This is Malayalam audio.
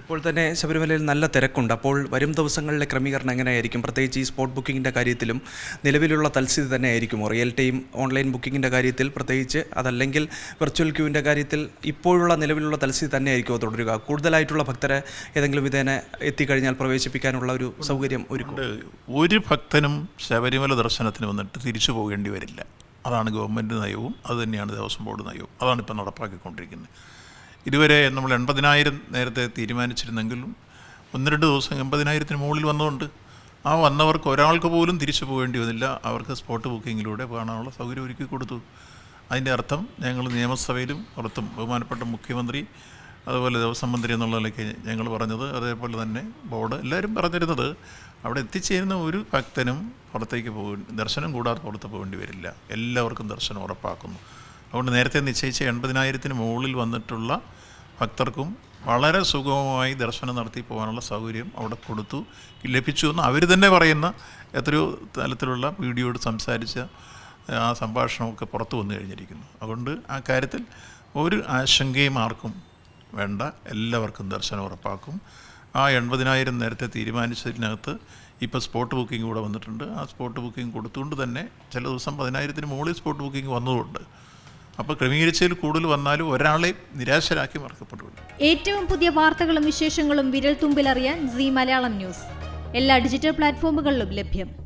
ഇപ്പോൾ തന്നെ ശബരിമലയിൽ നല്ല തിരക്കുണ്ട്. അപ്പോൾ വരും ദിവസങ്ങളിലെ ക്രമീകരണം എങ്ങനെയായിരിക്കും? പ്രത്യേകിച്ച് ഈ സ്പോട്ട് ബുക്കിങ്ങിന്റെ കാര്യത്തിലും നിലവിലുള്ള തൽസ്ഥിതി തന്നെ ആയിരിക്കുമോ റിയൽ ടൈം ഓൺലൈൻ ബുക്കിങ്ങിന്റെ കാര്യത്തിൽ പ്രത്യേകിച്ച് അതല്ലെങ്കിൽ വെർച്വൽ ക്യൂവിന്റെ കാര്യത്തിൽ ഇപ്പോഴുള്ള നിലവിലുള്ള തൽസ്ഥിതി തന്നെ ആയിരിക്കുമോ തുടരുക? കൂടുതലായിട്ടുള്ള ഭക്തരെ ഏതെങ്കിലും വിധേന എത്തിക്കഴിഞ്ഞാൽ പ്രവേശിപ്പിക്കാനുള്ള ഒരു സൗകര്യം ഒരുക്കും. ഒരു ഭക്തനും ശബരിമല ദർശനത്തിന് വന്നിട്ട് തിരിച്ചു പോകേണ്ടി വരില്ല. അതാണ് ഗവൺമെന്റ് നയവും അതുതന്നെയാണ് ദേവസ്വം ബോർഡ് നയവും. അതാണ് ഇപ്പോൾ നടപ്പാക്കിക്കൊണ്ടിരിക്കുന്നത്. ഇതുവരെ നമ്മൾ എൺപതിനായിരം നേരത്തെ തീരുമാനിച്ചിരുന്നെങ്കിലും ഒന്ന് രണ്ട് ദിവസം എൺപതിനായിരത്തിന് മുകളിൽ വന്നുകൊണ്ട് ആ വന്നവർക്ക് ഒരാൾക്ക് പോലും തിരിച്ചു പോകേണ്ടി വന്നില്ല. അവർക്ക് സ്പോട്ട് ബുക്കിങ്ങിലൂടെ പോകാനുള്ള സൗകര്യം ഒരുക്കി കൊടുത്തു. അതിന്റെ അർത്ഥം ഞങ്ങൾ നിയമസഭയിലും പുറത്തും ബഹുമാനപ്പെട്ട മുഖ്യമന്ത്രി അതുപോലെ ദേവസ്വം മന്ത്രി എന്നുള്ള നിലയ്ക്ക് ഞങ്ങൾ പറഞ്ഞത്. അതേപോലെ തന്നെ ബോർഡ് എല്ലാവരും പറഞ്ഞിരുന്നത് അവിടെ എത്തിച്ചേരുന്ന ഒരു ഭക്തനും പുറത്തേക്ക് പോകേണ്ടി ദർശനം കൂടാതെ പുറത്ത് പോകേണ്ടി വരില്ല. എല്ലാവർക്കും ദർശനം ഉറപ്പാക്കുന്നു. അതുകൊണ്ട് നേരത്തെ നിശ്ചയിച്ച എൺപതിനായിരത്തിന് മുകളിൽ വന്നിട്ടുള്ള ഭക്തർക്കും വളരെ സുഗമമായി ദർശനം നടത്തി പോകാനുള്ള സൗകര്യം അവിടെ കൊടുത്തു ലഭിച്ചു എന്ന് അവർ തന്നെ പറയുന്ന എത്രയോ തലത്തിലുള്ള വീഡിയോയോട് സംസാരിച്ച ആ സംഭാഷണമൊക്കെ പുറത്തു വന്നു കഴിഞ്ഞിരിക്കുന്നു. അതുകൊണ്ട് ആ കാര്യത്തിൽ ഒരു ആശങ്കയും ആർക്കും വേണ്ട. എല്ലാവർക്കും ദർശനം ഉറപ്പാക്കും. ആ എൺപതിനായിരം നേരത്തെ തീരുമാനിച്ചതിനകത്ത് ഇപ്പോൾ സ്പോട്ട് ബുക്കിംഗ് കൂടെ വന്നിട്ടുണ്ട്. ആ സ്പോട്ട് ബുക്കിംഗ് കൊടുത്തുകൊണ്ട് തന്നെ ചില ദിവസം പതിനായിരത്തിന് മുകളിൽ സ്പോട്ട് ബുക്കിംഗ് വന്നതുകൊണ്ട് അപ്പോൾ ക്രമീകരിച്ചതിൽ കൂടുതൽ വന്നാലും ഒരാളെ നിരാശരാക്കി മറക്കപ്പെടുകയുള്ളൂ ഏറ്റവും പുതിയ വാർത്തകളും വിശേഷങ്ങളും വിരൽ തുമ്പിലറിയാൻ സി മലയാളം ന്യൂസ്. എല്ലാ ഡിജിറ്റൽ പ്ലാറ്റ്ഫോമുകളിലും ലഭ്യം.